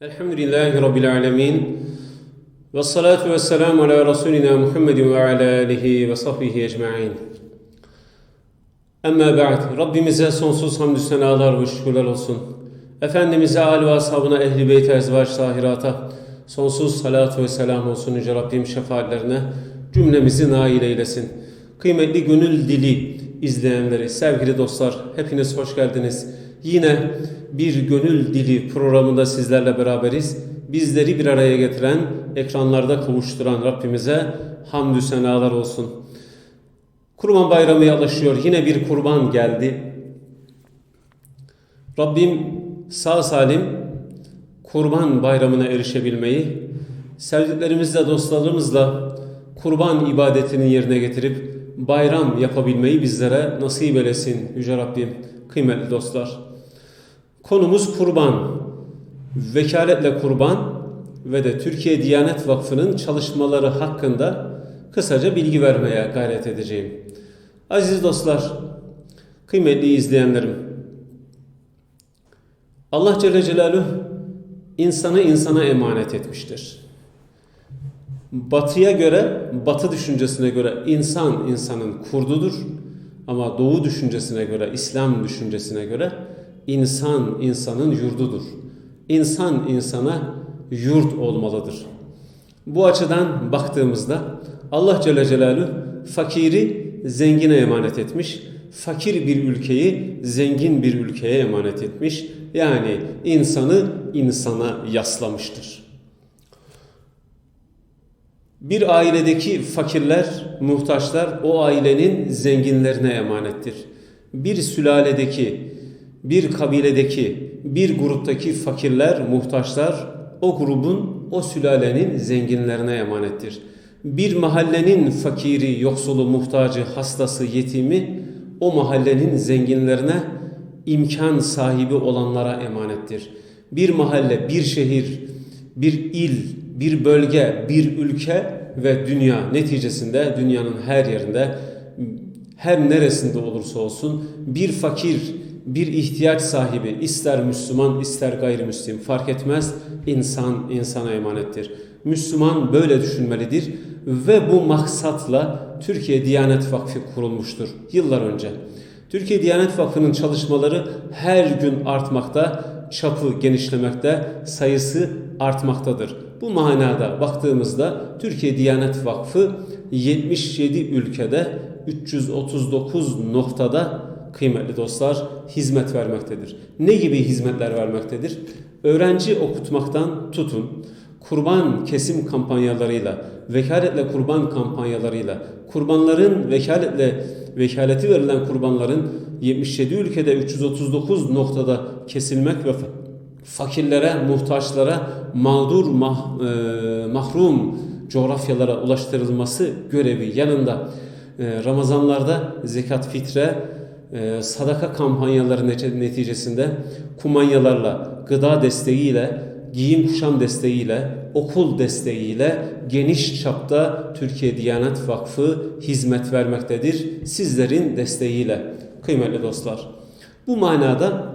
Elhamdülillahi Rabbil alemin. Ve salatu ve selamu ala Resulina Muhammedin ve ala alihi ve sahbihi ecma'in. Amma ba'd. Rabbimize sonsuz hamdü senalar ve şükürler olsun. Efendimiz'e, âli ve ashabına, ehli beyt ezvaç tahirata sonsuz salatu ve selam olsun Yüce Rabbim şefaatlerine cümlemizi nail eylesin. Kıymetli gönül dili izleyenleri, sevgili dostlar hepiniz hoş geldiniz. Yine bir gönül dili programında sizlerle beraberiz. Bizleri bir araya getiren, ekranlarda kavuşturan Rabbimize hamdü senalar olsun. Kurban bayramı yaklaşıyor. Yine bir kurban geldi. Rabbim sağ salim kurban bayramına erişebilmeyi, sevdiklerimizle, dostlarımızla kurban ibadetini yerine getirip bayram yapabilmeyi bizlere nasip eylesin Yüce Rabbim. Kıymetli dostlar. Konumuz kurban. Vekaletle kurban ve de Türkiye Diyanet Vakfı'nın çalışmaları hakkında kısaca bilgi vermeye gayret edeceğim. Aziz dostlar, kıymetli izleyenlerim. Allah Celle Celaluhu insanı insana emanet etmiştir. Batıya göre, batı düşüncesine göre insan insanın kurdudur. Ama doğu düşüncesine göre, İslam düşüncesine göre insan insanın yurdudur. İnsan insana yurt olmalıdır. Bu açıdan baktığımızda Allah Celle Celaluhu fakiri zengine emanet etmiş. Fakir bir ülkeyi zengin bir ülkeye emanet etmiş. Yani insanı insana yaslamıştır. Bir ailedeki fakirler, muhtaçlar o ailenin zenginlerine emanettir. Bir sülaledeki, bir kabiledeki, bir gruptaki fakirler, muhtaçlar o grubun, o sülalenin zenginlerine emanettir. Bir mahallenin fakiri, yoksulu, muhtacı, hastası, yetimi o mahallenin zenginlerine imkan sahibi olanlara emanettir. Bir mahalle, bir şehir, bir il, bir bölge, bir ülke ve dünya neticesinde dünyanın her yerinde her neresinde olursa olsun bir fakir, bir ihtiyaç sahibi ister Müslüman ister gayrimüslim fark etmez insan insana emanettir. Müslüman böyle düşünmelidir ve bu maksatla Türkiye Diyanet Vakfı kurulmuştur yıllar önce. Türkiye Diyanet Vakfı'nın çalışmaları her gün artmakta, çapı genişlemekte, sayısı artmaktadır. Bu manada baktığımızda Türkiye Diyanet Vakfı 77 ülkede 339 noktada kıymetli dostlar hizmet vermektedir. Ne gibi hizmetler vermektedir? Öğrenci okutmaktan tutun, kurban kesim kampanyalarıyla, vekaletle kurban kampanyalarıyla, kurbanların vekaletle vekaleti verilen kurbanların 77 ülkede 339 noktada kesilmek ve fakirlere, muhtaçlara, mağdur, mah, e, mahrum coğrafyalara ulaştırılması görevi yanında e, Ramazanlarda zekat fitre, e, sadaka kampanyaları neticesinde kumanyalarla, gıda desteğiyle, giyim kuşam desteğiyle, okul desteğiyle geniş çapta Türkiye Diyanet Vakfı hizmet vermektedir. Sizlerin desteğiyle kıymetli dostlar. Bu manada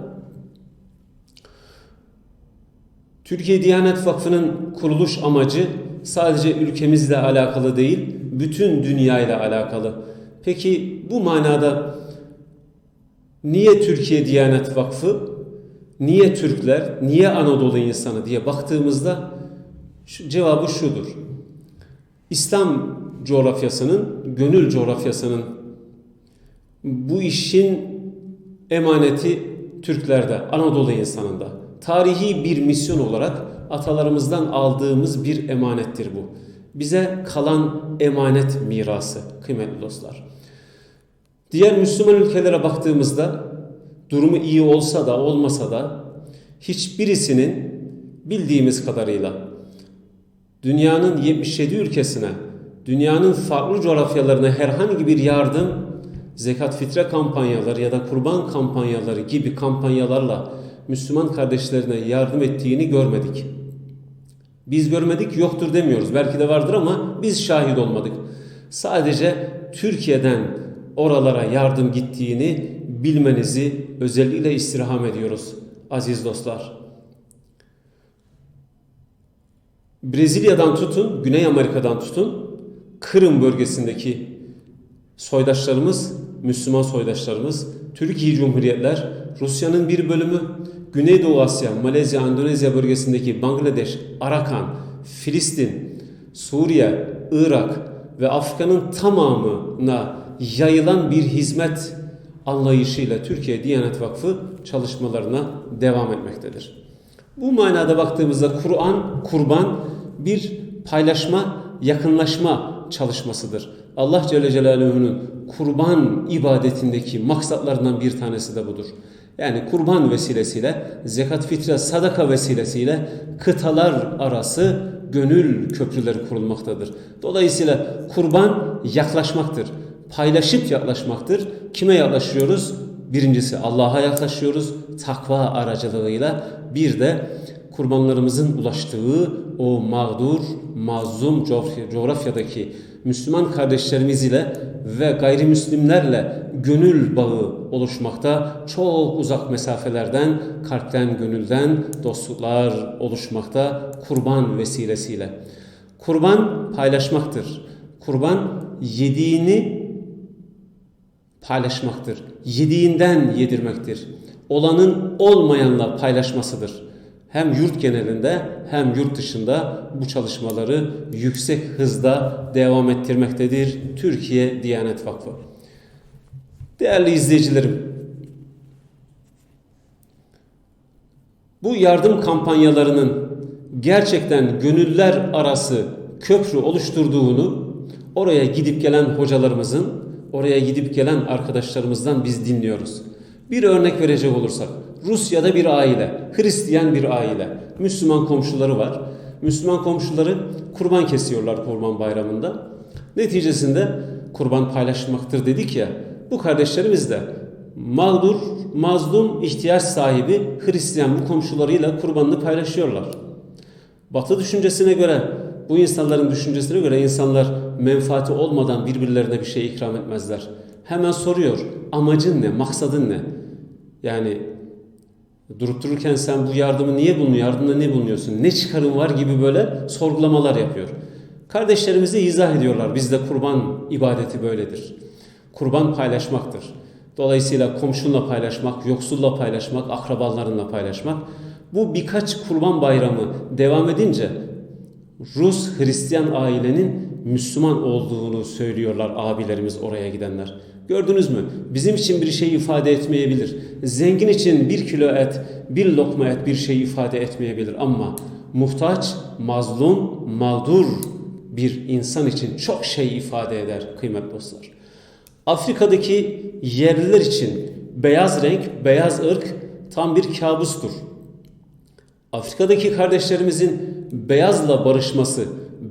Türkiye Diyanet Vakfı'nın kuruluş amacı sadece ülkemizle alakalı değil, bütün dünya ile alakalı. Peki bu manada niye Türkiye Diyanet Vakfı, niye Türkler, niye Anadolu insanı diye baktığımızda şu, cevabı şudur. İslam coğrafyasının, gönül coğrafyasının bu işin emaneti Türklerde, Anadolu insanında. Tarihi bir misyon olarak atalarımızdan aldığımız bir emanettir bu. Bize kalan emanet mirası kıymetli dostlar. Diğer Müslüman ülkelere baktığımızda durumu iyi olsa da olmasa da hiçbirisinin bildiğimiz kadarıyla dünyanın 77 ülkesine, dünyanın farklı coğrafyalarına herhangi bir yardım, zekat fitre kampanyaları ya da kurban kampanyaları gibi kampanyalarla Müslüman kardeşlerine yardım ettiğini görmedik. Biz görmedik yoktur demiyoruz. Belki de vardır ama biz şahit olmadık. Sadece Türkiye'den oralara yardım gittiğini bilmenizi özellikle istirham ediyoruz aziz dostlar. Brezilya'dan tutun, Güney Amerika'dan tutun, Kırım bölgesindeki soydaşlarımız, Müslüman soydaşlarımız, Türkiye Cumhuriyetler, Rusya'nın bir bölümü, Güneydoğu Asya, Malezya, Endonezya bölgesindeki Bangladeş, Arakan, Filistin, Suriye, Irak ve Afrika'nın tamamına yayılan bir hizmet anlayışıyla Türkiye Diyanet Vakfı çalışmalarına devam etmektedir. Bu manada baktığımızda Kur'an, kurban bir paylaşma, yakınlaşma çalışmasıdır. Allah Celle Celaluhu'nun kurban ibadetindeki maksatlarından bir tanesi de budur. Yani kurban vesilesiyle, zekat fitre, sadaka vesilesiyle kıtalar arası gönül köprüleri kurulmaktadır. Dolayısıyla kurban yaklaşmaktır. Paylaşıp yaklaşmaktır. Kime yaklaşıyoruz? Birincisi Allah'a yaklaşıyoruz takva aracılığıyla. Bir de kurbanlarımızın ulaştığı o mağdur, mazlum coğrafyadaki Müslüman kardeşlerimiz ile ve gayrimüslimlerle gönül bağı oluşmakta. Çok uzak mesafelerden, kalpten, gönülden dostluklar oluşmakta kurban vesilesiyle. Kurban paylaşmaktır. Kurban yediğini paylaşmaktır. Yediğinden yedirmektir. Olanın olmayanla paylaşmasıdır. Hem yurt genelinde hem yurt dışında bu çalışmaları yüksek hızda devam ettirmektedir Türkiye Diyanet Vakfı. Değerli izleyicilerim, bu yardım kampanyalarının gerçekten gönüller arası köprü oluşturduğunu oraya gidip gelen hocalarımızın, oraya gidip gelen arkadaşlarımızdan biz dinliyoruz. Bir örnek verecek olursak, Rusya'da bir aile, Hristiyan bir aile, Müslüman komşuları var. Müslüman komşuları kurban kesiyorlar kurban bayramında. Neticesinde kurban paylaşmaktır dedik ya, bu kardeşlerimiz de mağdur, mazlum, ihtiyaç sahibi Hristiyan bu komşularıyla kurbanını paylaşıyorlar. Batı düşüncesine göre, bu insanların düşüncesine göre insanlar menfaati olmadan birbirlerine bir şey ikram etmezler. Hemen soruyor, amacın ne, maksadın ne? Yani durup dururken sen bu yardımı niye bulunuyor, yardımda ne bulunuyorsun, ne çıkarın var gibi böyle sorgulamalar yapıyor. Kardeşlerimize izah ediyorlar, bizde kurban ibadeti böyledir. Kurban paylaşmaktır. Dolayısıyla komşunla paylaşmak, yoksulla paylaşmak, akrabalarınla paylaşmak. Bu birkaç kurban bayramı devam edince Rus Hristiyan ailenin Müslüman olduğunu söylüyorlar abilerimiz oraya gidenler. Gördünüz mü? Bizim için bir şey ifade etmeyebilir. Zengin için bir kilo et, bir lokma et bir şey ifade etmeyebilir ama muhtaç, mazlum, mağdur bir insan için çok şey ifade eder kıymetli dostlar. Afrika'daki yerliler için beyaz renk, beyaz ırk tam bir kabustur. Afrika'daki kardeşlerimizin beyazla barışması,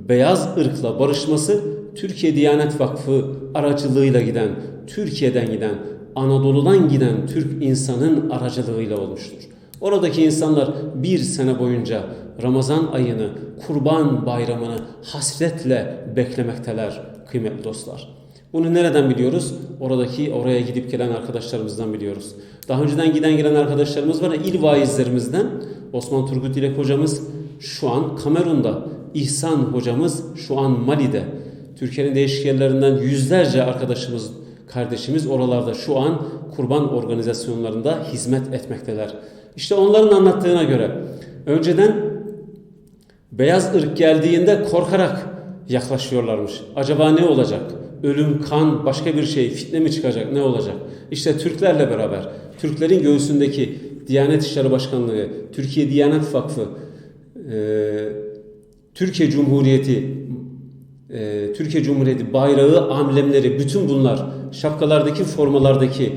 beyaz ırkla barışması Türkiye Diyanet Vakfı aracılığıyla giden, Türkiye'den giden, Anadolu'dan giden Türk insanın aracılığıyla olmuştur. Oradaki insanlar bir sene boyunca Ramazan ayını, Kurban bayramını hasretle beklemekteler kıymetli dostlar. Bunu nereden biliyoruz? Oradaki oraya gidip gelen arkadaşlarımızdan biliyoruz. Daha önceden giden gelen arkadaşlarımız var. İl vaizlerimizden Osman Turgut Dilek hocamız şu an Kamerun'da. İhsan hocamız şu an Mali'de. Türkiye'nin değişik yerlerinden yüzlerce arkadaşımız, kardeşimiz oralarda şu an kurban organizasyonlarında hizmet etmekteler. İşte onların anlattığına göre önceden beyaz ırk geldiğinde korkarak yaklaşıyorlarmış. Acaba ne olacak? Ölüm, kan, başka bir şey, fitne mi çıkacak, ne olacak? İşte Türklerle beraber, Türklerin göğsündeki Diyanet İşleri Başkanlığı, Türkiye Diyanet Vakfı, e, Türkiye Cumhuriyeti, e, Türkiye Cumhuriyeti bayrağı, amblemleri, bütün bunlar, şapkalardaki, formalardaki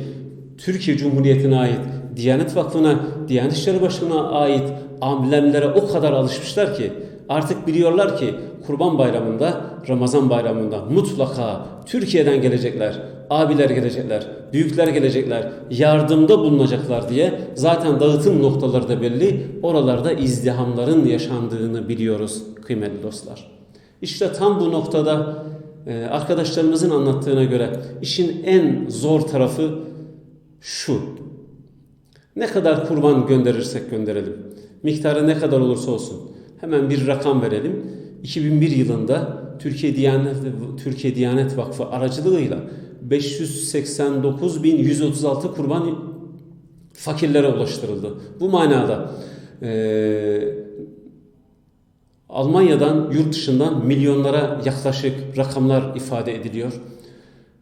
Türkiye Cumhuriyeti'ne ait, Diyanet Vakfı'na, Diyanet İşleri Başkanı'na ait amblemlere o kadar alışmışlar ki artık biliyorlar ki Kurban Bayramı'nda, Ramazan Bayramı'nda mutlaka Türkiye'den gelecekler, abiler gelecekler, büyükler gelecekler, yardımda bulunacaklar diye zaten dağıtım noktaları da belli. Oralarda izdihamların yaşandığını biliyoruz kıymetli dostlar. İşte tam bu noktada e, arkadaşlarımızın anlattığına göre işin en zor tarafı şu. Ne kadar kurban gönderirsek gönderelim, miktarı ne kadar olursa olsun, Hemen bir rakam verelim. 2001 yılında Türkiye Diyanet Türkiye Diyanet Vakfı aracılığıyla 589.136 kurban fakirlere ulaştırıldı. Bu manada eee Almanya'dan, yurt dışından milyonlara yaklaşık rakamlar ifade ediliyor.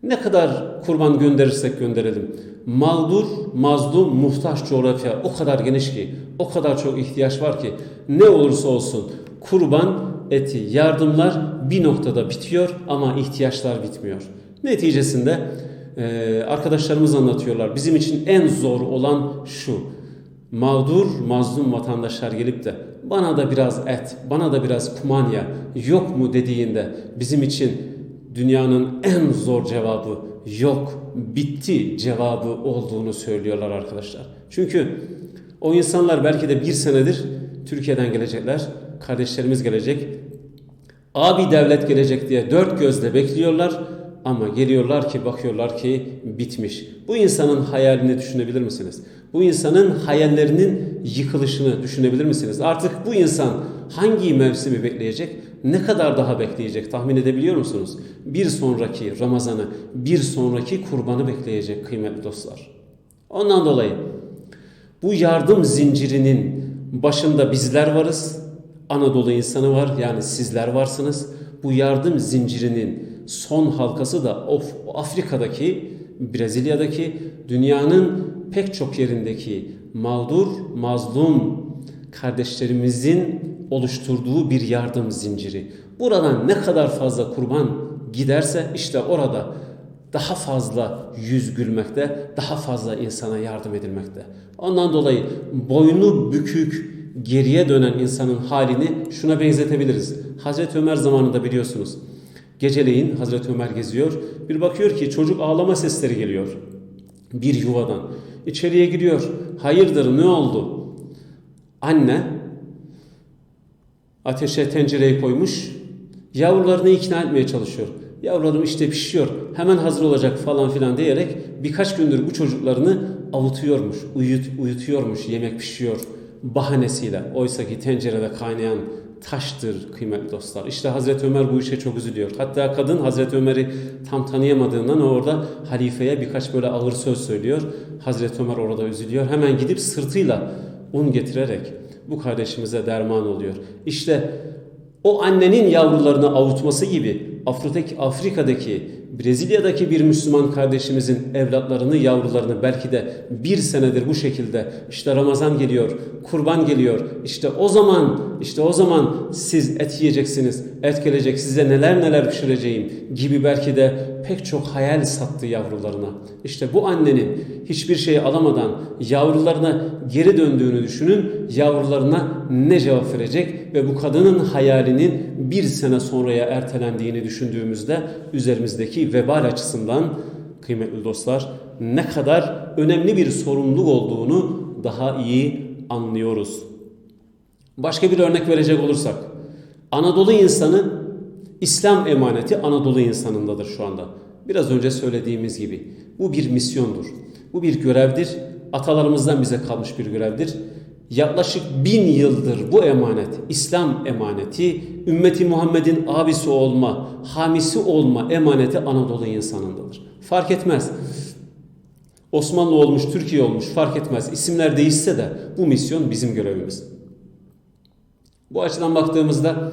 Ne kadar kurban gönderirsek gönderelim. Mağdur, mazlum, muhtaç coğrafya o kadar geniş ki, o kadar çok ihtiyaç var ki ne olursa olsun kurban eti, yardımlar bir noktada bitiyor ama ihtiyaçlar bitmiyor. Neticesinde e, arkadaşlarımız anlatıyorlar. Bizim için en zor olan şu. Mağdur, mazlum vatandaşlar gelip de bana da biraz et, bana da biraz kumanya yok mu dediğinde bizim için dünyanın en zor cevabı yok, bitti cevabı olduğunu söylüyorlar arkadaşlar. Çünkü o insanlar belki de bir senedir Türkiye'den gelecekler, kardeşlerimiz gelecek, abi devlet gelecek diye dört gözle bekliyorlar ama geliyorlar ki bakıyorlar ki bitmiş. Bu insanın hayalini düşünebilir misiniz? Bu insanın hayallerinin yıkılışını düşünebilir misiniz? Artık bu insan hangi mevsimi bekleyecek? Ne kadar daha bekleyecek tahmin edebiliyor musunuz? Bir sonraki Ramazan'ı, bir sonraki kurbanı bekleyecek kıymetli dostlar. Ondan dolayı bu yardım zincirinin başında bizler varız. Anadolu insanı var yani sizler varsınız. Bu yardım zincirinin son halkası da of, Afrika'daki, Brezilya'daki, dünyanın pek çok yerindeki mağdur, mazlum kardeşlerimizin oluşturduğu bir yardım zinciri. Buradan ne kadar fazla kurban giderse işte orada daha fazla yüz gülmekte, daha fazla insana yardım edilmekte. Ondan dolayı boynu bükük, geriye dönen insanın halini şuna benzetebiliriz. Hazreti Ömer zamanında biliyorsunuz. Geceleyin Hazreti Ömer geziyor. Bir bakıyor ki çocuk ağlama sesleri geliyor. Bir yuvadan. İçeriye giriyor. Hayırdır ne oldu? Anne ateşe tencereyi koymuş. Yavrularını ikna etmeye çalışıyor. Yavrularım işte pişiyor. Hemen hazır olacak falan filan diyerek birkaç gündür bu çocuklarını avutuyormuş, uyut, uyutuyormuş, yemek pişiyor bahanesiyle. Oysa ki tencerede kaynayan taştır kıymetli dostlar. İşte Hazreti Ömer bu işe çok üzülüyor. Hatta kadın Hazreti Ömer'i tam tanıyamadığından orada halifeye birkaç böyle ağır söz söylüyor. Hazreti Ömer orada üzülüyor. Hemen gidip sırtıyla un getirerek bu kardeşimize derman oluyor. İşte o annenin yavrularını avutması gibi Afrika'daki, Brezilya'daki bir Müslüman kardeşimizin evlatlarını, yavrularını belki de bir senedir bu şekilde işte Ramazan geliyor, kurban geliyor. İşte o zaman, işte o zaman siz et yiyeceksiniz, et gelecek, size neler neler pişireceğim gibi belki de pek çok hayal sattı yavrularına. İşte bu annenin hiçbir şey alamadan yavrularına geri döndüğünü düşünün, yavrularına ne cevap verecek ve bu kadının hayalinin bir sene sonraya ertelendiğini düşündüğümüzde üzerimizdeki vebal açısından kıymetli dostlar ne kadar önemli bir sorumluluk olduğunu daha iyi anlıyoruz. Başka bir örnek verecek olursak Anadolu insanı İslam emaneti Anadolu insanındadır şu anda. Biraz önce söylediğimiz gibi bu bir misyondur. Bu bir görevdir. Atalarımızdan bize kalmış bir görevdir. Yaklaşık bin yıldır bu emanet, İslam emaneti, ümmeti Muhammed'in abisi olma, hamisi olma emaneti Anadolu insanındadır. Fark etmez. Osmanlı olmuş, Türkiye olmuş fark etmez. İsimler değişse de bu misyon bizim görevimiz. Bu açıdan baktığımızda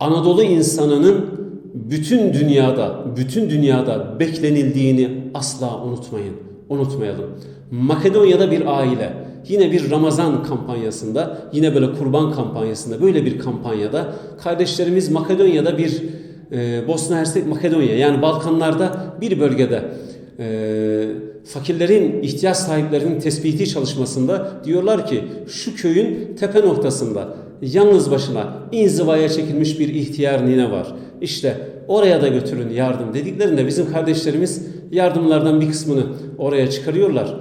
Anadolu insanının bütün dünyada, bütün dünyada beklenildiğini asla unutmayın. Unutmayalım. Makedonya'da bir aile yine bir Ramazan kampanyasında, yine böyle kurban kampanyasında, böyle bir kampanyada kardeşlerimiz Makedonya'da bir e, Bosna Hersek Makedonya yani Balkanlarda bir bölgede e, fakirlerin, ihtiyaç sahiplerinin tespiti çalışmasında diyorlar ki şu köyün tepe noktasında yalnız başına inzivaya çekilmiş bir ihtiyar nine var. İşte oraya da götürün yardım dediklerinde bizim kardeşlerimiz yardımlardan bir kısmını oraya çıkarıyorlar.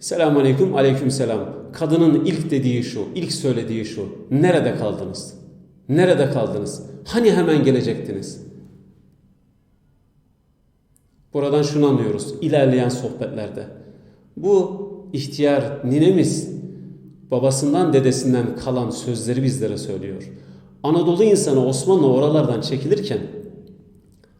Selamun aleyküm, aleyküm selam. Kadının ilk dediği şu, ilk söylediği şu. Nerede kaldınız? Nerede kaldınız? Hani hemen gelecektiniz? Buradan şunu anlıyoruz ilerleyen sohbetlerde. Bu ihtiyar ninemiz babasından dedesinden kalan sözleri bizlere söylüyor. Anadolu insanı Osmanlı oralardan çekilirken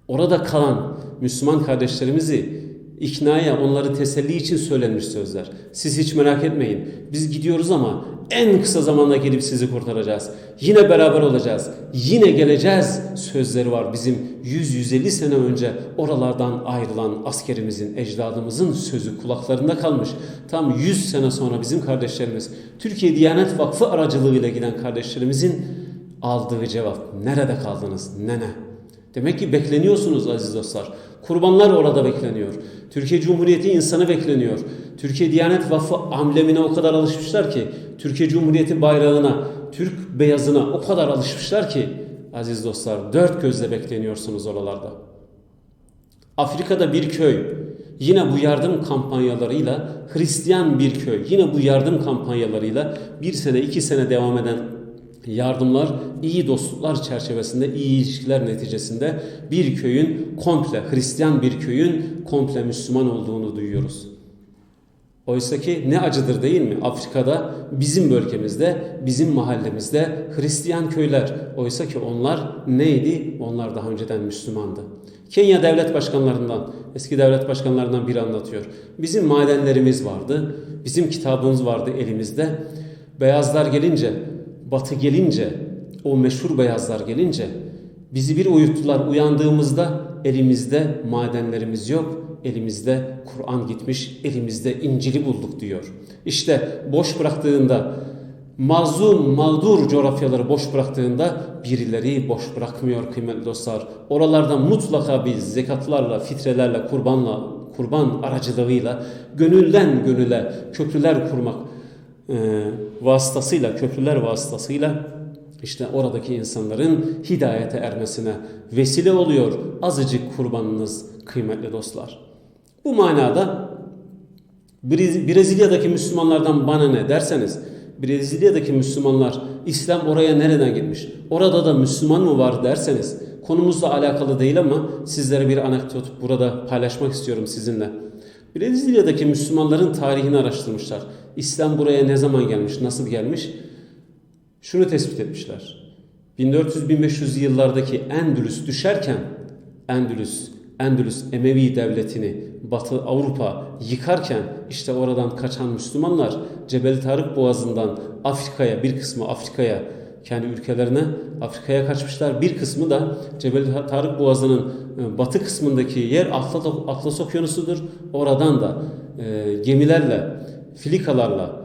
orada kalan Müslüman kardeşlerimizi iknaya, onları teselli için söylenmiş sözler. Siz hiç merak etmeyin. Biz gidiyoruz ama en kısa zamanda gelip sizi kurtaracağız. Yine beraber olacağız. Yine geleceğiz sözleri var bizim 100-150 sene önce oralardan ayrılan askerimizin, ecdadımızın sözü kulaklarında kalmış. Tam 100 sene sonra bizim kardeşlerimiz Türkiye Diyanet Vakfı aracılığıyla giden kardeşlerimizin aldığı cevap nerede kaldınız nene? Demek ki bekleniyorsunuz aziz dostlar. Kurbanlar orada bekleniyor. Türkiye Cumhuriyeti insanı bekleniyor. Türkiye Diyanet Vakfı amblemine o kadar alışmışlar ki, Türkiye Cumhuriyeti bayrağına, Türk beyazına o kadar alışmışlar ki aziz dostlar dört gözle bekleniyorsunuz oralarda. Afrika'da bir köy yine bu yardım kampanyalarıyla Hristiyan bir köy yine bu yardım kampanyalarıyla bir sene iki sene devam eden yardımlar iyi dostluklar çerçevesinde iyi ilişkiler neticesinde bir köyün komple Hristiyan bir köyün komple Müslüman olduğunu duyuyoruz. Oysa ki ne acıdır değil mi? Afrika'da bizim bölgemizde, bizim mahallemizde Hristiyan köyler. Oysa ki onlar neydi? Onlar daha önceden Müslümandı. Kenya devlet başkanlarından, eski devlet başkanlarından biri anlatıyor. Bizim madenlerimiz vardı, bizim kitabımız vardı elimizde. Beyazlar gelince, batı gelince, o meşhur beyazlar gelince bizi bir uyuttular. Uyandığımızda elimizde madenlerimiz yok, elimizde Kur'an gitmiş, elimizde İncil'i bulduk diyor. İşte boş bıraktığında, mazlum, mağdur coğrafyaları boş bıraktığında birileri boş bırakmıyor kıymetli dostlar. Oralarda mutlaka biz zekatlarla, fitrelerle, kurbanla, kurban aracılığıyla, gönülden gönüle köprüler kurmak e, vasıtasıyla, köprüler vasıtasıyla işte oradaki insanların hidayete ermesine vesile oluyor azıcık kurbanınız kıymetli dostlar. Bu manada Brezilya'daki Müslümanlardan bana ne derseniz Brezilya'daki Müslümanlar İslam oraya nereden gitmiş? Orada da Müslüman mı var derseniz konumuzla alakalı değil ama sizlere bir anekdot burada paylaşmak istiyorum sizinle. Brezilya'daki Müslümanların tarihini araştırmışlar. İslam buraya ne zaman gelmiş, nasıl gelmiş? Şunu tespit etmişler. 1400-1500 yıllardaki Endülüs düşerken Endülüs, Endülüs Emevi devletini Batı Avrupa yıkarken işte oradan kaçan Müslümanlar Cebel Tarık Boğazı'ndan Afrika'ya bir kısmı Afrika'ya kendi ülkelerine Afrika'ya kaçmışlar. Bir kısmı da Cebel Tarık Boğazı'nın e, batı kısmındaki yer Atlas Okyanusu'dur. Oradan da e, gemilerle, filikalarla,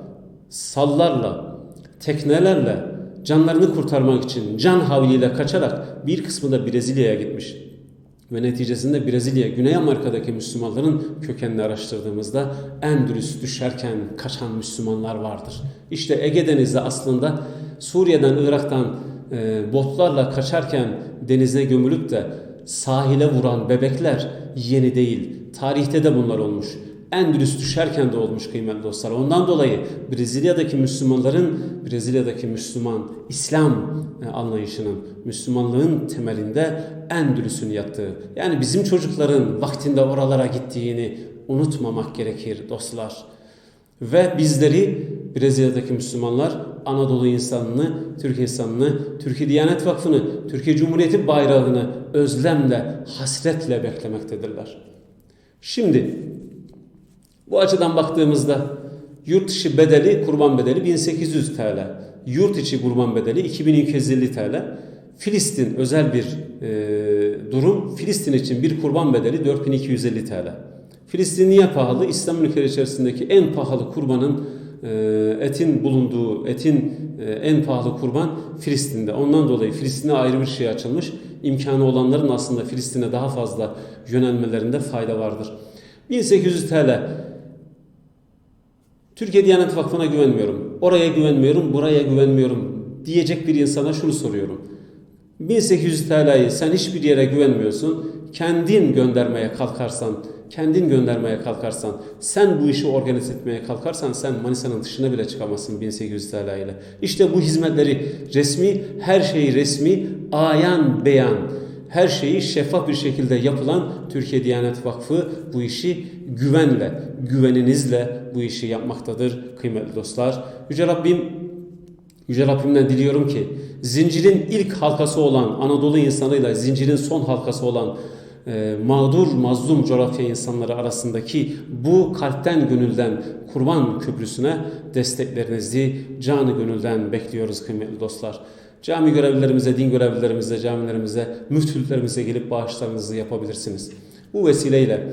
sallarla, teknelerle canlarını kurtarmak için can havliyle kaçarak bir kısmı da Brezilya'ya gitmiş. Ve neticesinde Brezilya, Güney Amerika'daki Müslümanların kökenini araştırdığımızda Endülüs düşerken kaçan Müslümanlar vardır. İşte Ege Denizi aslında Suriye'den, Irak'tan e, botlarla kaçarken denize gömülüp de sahile vuran bebekler yeni değil. Tarihte de bunlar olmuş. Endülüs düşerken de olmuş kıymetli dostlar. Ondan dolayı Brezilya'daki Müslümanların, Brezilya'daki Müslüman İslam e, anlayışının, Müslümanlığın temelinde Endülüs'ün yattığı. Yani bizim çocukların vaktinde oralara gittiğini unutmamak gerekir dostlar. Ve bizleri Brezilya'daki Müslümanlar Anadolu insanını, Türk insanını, Türkiye Diyanet Vakfı'nı, Türkiye Cumhuriyeti bayrağını özlemle, hasretle beklemektedirler. Şimdi bu açıdan baktığımızda yurt dışı bedeli, kurban bedeli 1800 TL. Yurt içi kurban bedeli 2250 TL. Filistin özel bir e, durum. Filistin için bir kurban bedeli 4250 TL. Filistin niye pahalı? İslam ülkeleri içerisindeki en pahalı kurbanın e, etin bulunduğu, etin e, en pahalı kurban Filistin'de. Ondan dolayı Filistin'e ayrı bir şey açılmış. İmkanı olanların aslında Filistin'e daha fazla yönelmelerinde fayda vardır. 1800 TL Türkiye Diyanet Vakfı'na güvenmiyorum, oraya güvenmiyorum, buraya güvenmiyorum diyecek bir insana şunu soruyorum. 1800 TL'yi sen hiçbir yere güvenmiyorsun, kendin göndermeye kalkarsan, kendin göndermeye kalkarsan, sen bu işi organize etmeye kalkarsan sen Manisa'nın dışına bile çıkamazsın 1800 TL ile. İşte bu hizmetleri resmi, her şeyi resmi, ayan beyan, her şeyi şeffaf bir şekilde yapılan Türkiye Diyanet Vakfı bu işi güvenle, güveninizle bu işi yapmaktadır kıymetli dostlar. Yüce Rabbim Yüce Rabbimden diliyorum ki zincirin ilk halkası olan Anadolu insanıyla zincirin son halkası olan e, mağdur, mazlum coğrafya insanları arasındaki bu kalpten gönülden kurban köprüsüne desteklerinizi canı gönülden bekliyoruz kıymetli dostlar. Cami görevlilerimize, din görevlilerimize, camilerimize, müftülüklerimize gelip bağışlarınızı yapabilirsiniz. Bu vesileyle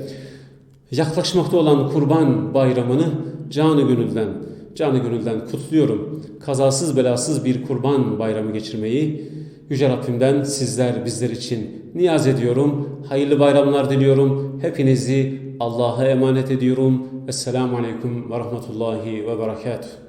yaklaşmakta olan kurban bayramını canı gönülden, canı gönülden kutluyorum. Kazasız belasız bir kurban bayramı geçirmeyi Yüce Rabbimden sizler bizler için niyaz ediyorum. Hayırlı bayramlar diliyorum. Hepinizi Allah'a emanet ediyorum. Esselamu Aleyküm ve Rahmetullahi ve Berekatuhu.